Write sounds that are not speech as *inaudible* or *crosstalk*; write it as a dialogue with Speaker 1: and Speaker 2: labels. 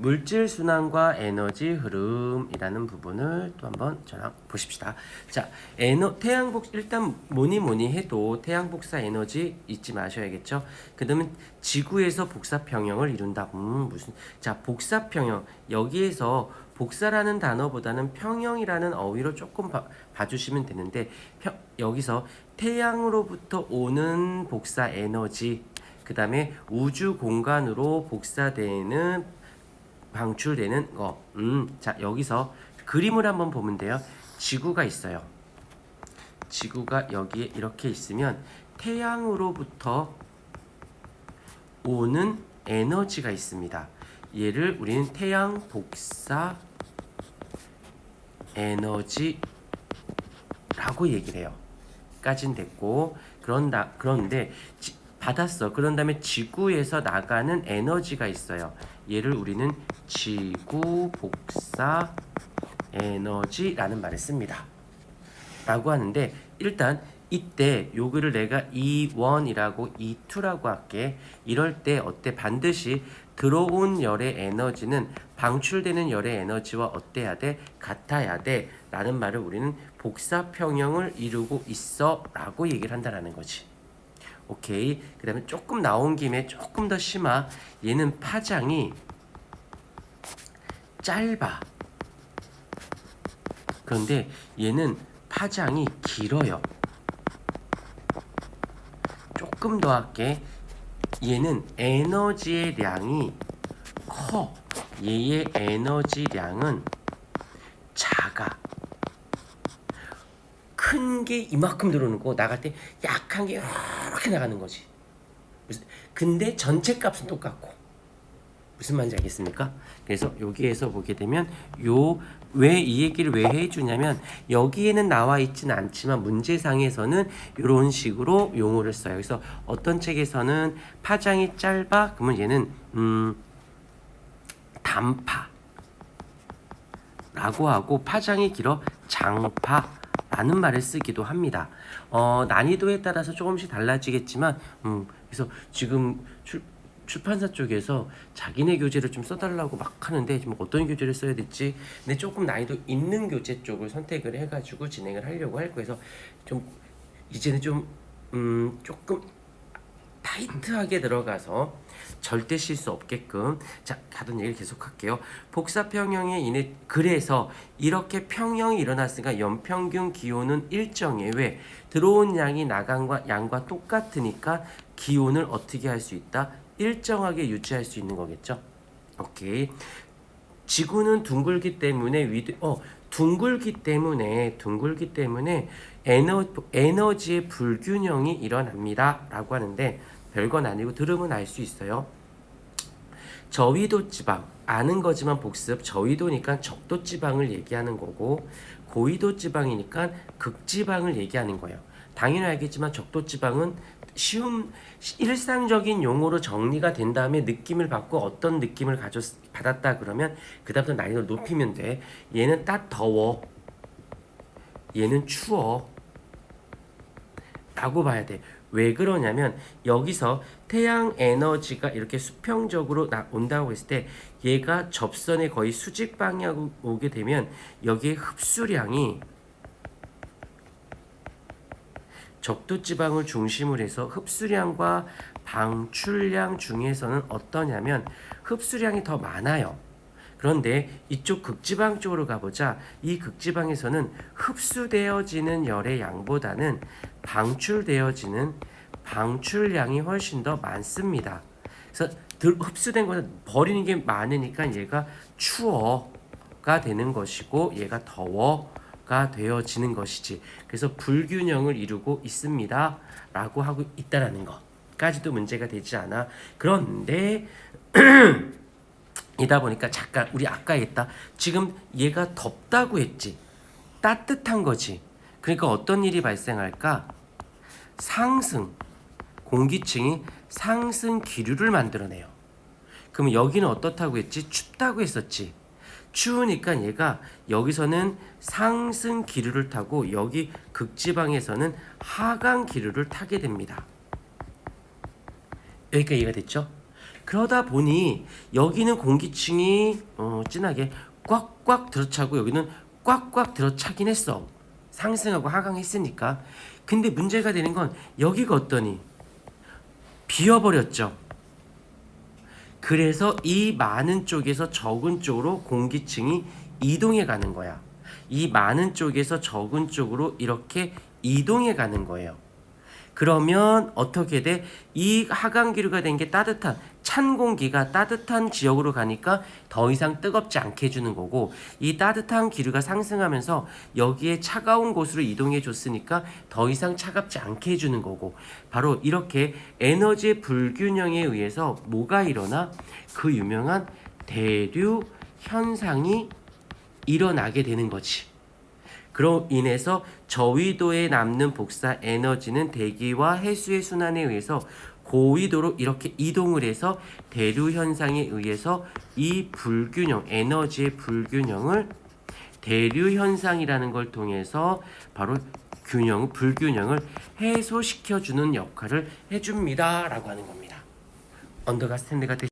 Speaker 1: 물질 순환과 에너지 흐름이라는 부분을 또 한번 저랑 보십시다. 자, 에너 태양 복 일단 뭐니 뭐니 해도 태양 복사 에너지 잊지 마셔야겠죠. 그다음에 지구에서 복사 평형을 이룬다. 음, 무슨 자, 복사 평형 여기에서 복사라는 단어보다는 평형이라는 어휘로 조금 봐, 봐주시면 되는데 평, 여기서 태양으로부터 오는 복사 에너지 그 다음에 우주 공간으로 복사되는 방출되는 거. 음, 자 여기서 그림을 한번 보면 돼요. 지구가 있어요. 지구가 여기에 이렇게 있으면 태양으로부터 오는 에너지가 있습니다. 얘를 우리는 태양 복사 에너지라고 얘기를 해요. 까진 됐고 그런다 그런데 지, 받았어. 그런 다음에 지구에서 나가는 에너지가 있어요. 얘를 우리는 지구 복사 에너지라는 말을 씁니다. 라고 하는데 일단 이때 요거를 내가 E1이라고 E2라고 할게. 이럴 때 어때? 반드시 들어온 열의 에너지는 방출되는 열의 에너지와 어때야 돼? 같아야 돼. 라는 말을 우리는 복사 평형을 이루고 있어 라고 얘기를 한다라는 거지. 오케이. 그 다음에 조금 나온 김에 조금 더 심화. 얘는 파장이 짧아. 그런데 얘는 파장이 길어요. 조금 더 할게. 얘는 에너지의 량이 커. 얘의 에너지량은 작아. 큰 게 이만큼 들어오는 거 나갈 때 약한 게 이렇게 나가는 거지. 근데 전체 값은 똑같고. 무슨 말인지 알겠습니까? 그래서 여기에서 보게 되면 요 왜 이 얘기를 왜 해주냐면 여기에는 나와 있지는 않지만 문제상에서는 이런 식으로 용어를 써요. 그래서 어떤 책에서는 파장이 짧아 그러면 얘는 음 단파 라고 하고 파장이 길어 장파 라는 말을 쓰기도 합니다. 어, 난이도에 따라서 조금씩 달라지겠지만 음, 그래서 지금 출, 출판사 쪽에서 자기네 교재를 좀 써달라고 막 하는데 지금 어떤 교재를 써야 될지 근데 조금 난이도 있는 교재 쪽을 선택을 해가지고 진행을 하려고 할 거여서 좀 이제는 좀 음, 조금 타이트하게 들어가서 절대 실수 없게끔. 자 하던 얘기를 계속할게요. 복사 평형에 인해 그래서 이렇게 평형이 일어났으니까 연평균 기온은 일정해 왜? 들어온 양이 나간과 양과 똑같으니까 기온을 어떻게 할 수 있다? 일정하게 유지할 수 있는 거겠죠. 오케이. 지구는 둥글기 때문에 위드 어 둥글기 때문에 둥글기 때문에 에너 에너지의 불균형이 일어납니다라고 하는데 별건 아니고 들으면 알 수 있어요. 저위도 지방 아는 거지만 복습 저위도니까 적도 지방을 얘기하는 거고 고위도 지방이니까 극지방을 얘기하는 거예요. 당연히 알겠지만 적도 지방은 쉬운 일상적인 용어로 정리가 된 다음에 느낌을 받고 어떤 느낌을 가졌 받았다 그러면 그다음부터 난이도를 높이면 돼. 얘는 딱 더워. 얘는 추워. 라고 봐야 돼. 왜 그러냐면 여기서 태양 에너지가 이렇게 수평적으로 나 온다고 했을 때 얘가 접선에 거의 수직 방향으로 오게 되면 여기에 흡수량이 적도 지방을 중심으로 해서 흡수량과 방출량 중에서는 어떠냐면 흡수량이 더 많아요. 그런데 이쪽 극지방 쪽으로 가보자. 이 극지방에서는 흡수되어지는 열의 양보다는 방출되어지는 방출량이 훨씬 더 많습니다. 그래서 들, 흡수된 것은 버리는 게 많으니까 얘가 추워가 되는 것이고 얘가 더워가 되어지는 것이지. 그래서 불균형을 이루고 있습니다. 라고 하고 있다라는 것까지도 문제가 되지 않아. 그런데 *clears throat* 이다 보니까 잠깐 우리 아까 했다. 지금 얘가 덥다고 했지. 따뜻한 거지. 그러니까 어떤 일이 발생할까? 상승 공기층이 상승 기류를 만들어내요. 그러면 여기는 어떻다고 했지? 춥다고 했었지. 추우니까 얘가 여기서는 상승 기류를 타고 여기 극지방에서는 하강 기류를 타게 됩니다. 여기까지 이해가 됐죠? 그러다 보니 여기는 공기층이 어, 진하게 꽉꽉 들어차고 여기는 꽉꽉 들어차긴 했어. 상승하고 하강했으니까. 근데 문제가 되는 건 여기가 어떠니 비어버렸죠. 그래서 이 많은 쪽에서 적은 쪽으로 공기층이 이동해 가는 거야. 이 많은 쪽에서 적은 쪽으로 이렇게 이동해 가는 거예요. 그러면 어떻게 돼? 이 하강기류가 된 게 따뜻한 찬 공기가 따뜻한 지역으로 가니까 더 이상 뜨겁지 않게 해주는 거고 이 따뜻한 기류가 상승하면서 여기에 차가운 곳으로 이동해 줬으니까 더 이상 차갑지 않게 해주는 거고 바로 이렇게 에너지의 불균형에 의해서 뭐가 일어나 그 유명한 대류 현상이 일어나게 되는 거지. 그로 인해서 저위도에 남는 복사 에너지는 대기와 해수의 순환에 의해서 고위도로 이렇게 이동을 해서 대류 현상에 의해서 이 불균형 에너지의 불균형을 대류 현상이라는 걸 통해서 바로 균형 불균형을 해소시켜 주는 역할을 해줍니다라고 하는 겁니다. 언더가 스탠드가 되